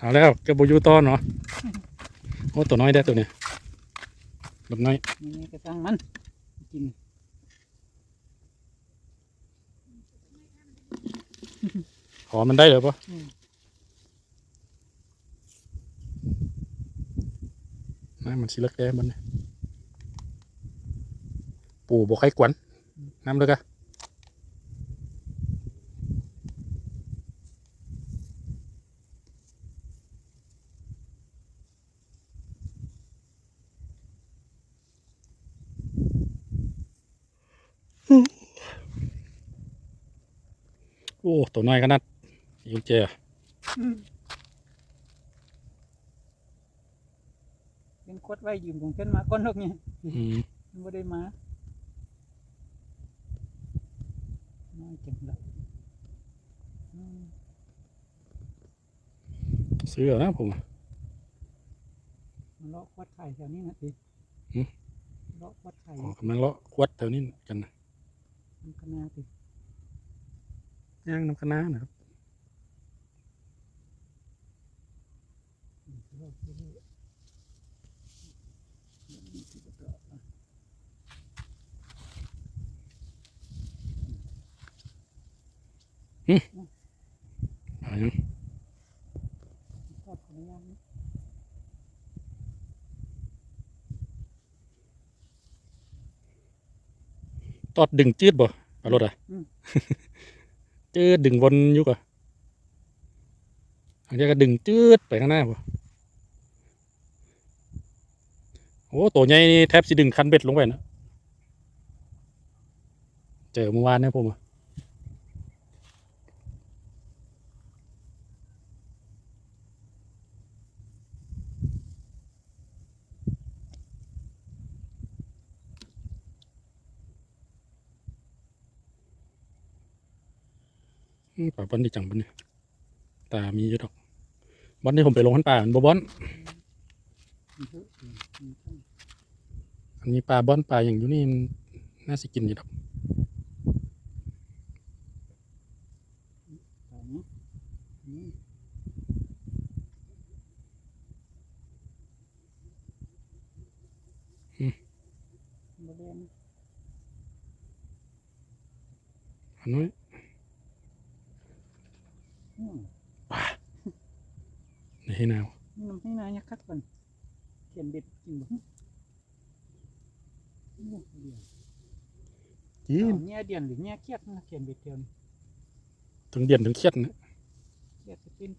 เอาแล้วกระบุยูต้อนเนาะโอ้ตัวน้อยได้อตัวเนี้ยแบบน้อยนี่ก็ตั้งมันกินขอมันได้เหรอปะอืมน้ำมันสิเล็กแก่มันเนี่ยปู่บอกให้กวนน้ำเลยกะ โอ้ตัวน้อยขนาดยิงเจอเป็นโคตรไว้ยืมของเพิ่นมาก้อนนกเนี่ยอืมมันบ่ได้มาน้อยจังละอืมซื้อเอานะผมมันเลาะควัดไข่แถวนี้นะทีหืมเลาะควัดไข่อ๋อกำลังเลาะควัดแถวนี้กันนะ มันก็น่าติย่างน้ำคะน้านะครับเอายัง ทอดของย่างนี่ ตอดดึงจืดบ่เอารถอะจืดดึงวนอยู่ก่ะอันนี้ก็ดึงจืดไปข้างหน้าบ่โอ้ตัวใหญ่นี่แทบสิดึงคันเบ็ดลงไปนะเจอเมื่อวานเนี่ยผมอะ ป่าบอลที่จังบอลเนี่ยตามีอยู่ดอกบอลที่ผมไปลงขันป่ามันบ่บอลมันเยอะอืมอืมอืมอันนี้ปลาบอลปลาอย่างอยู่นี่มันน่าสิกินอยู่ดอกสองอืมบ่ได้นะอันนู้ นอืมในให้นาวนี่น้ำให้นายยักคัดก่อนเขียนเบ็ดกินบ่อืมเดี๋ยวจีนเอาเนี่ยเดียนหรือเนี่ยเครียดนะเขียนเบ็ดเดียวนี่ถึงเดียนถึงเครียดนะเครียดจะเป็น